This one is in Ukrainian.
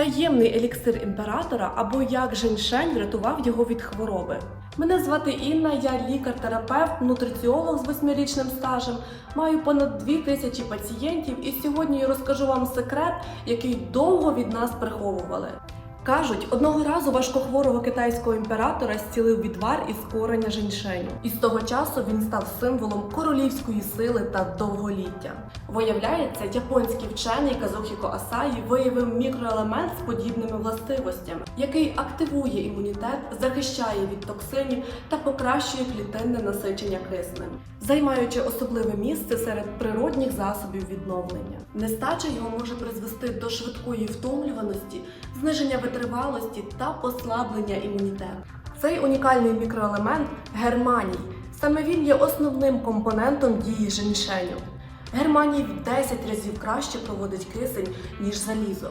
Таємний еліксир імператора або як женьшень врятував його від хвороби. Мене звати Інна, я лікар-терапевт, нутриціолог з восьмирічним стажем. Маю понад дві тисячі пацієнтів, і сьогодні я розкажу вам секрет, який довго від нас приховували. Кажуть, одного разу важкохворого китайського імператора зцілив відвар із кореня женьшеню. І з того часу він став символом королівської сили та довголіття. Виявляється, японський вчений Казухіко Асаї виявив мікроелемент з подібними властивостями, який активує імунітет, захищає від токсинів та покращує клітинне насичення киснем, займаючи особливе місце серед природних засобів відновлення. Нестача його може призвести до швидкої втомлюваності, зниження витривалості та послаблення імунітету. Цей унікальний мікроелемент германій. Саме він є основним компонентом дії женьшеню. Германій в 10 разів краще проводить кисень, ніж залізо.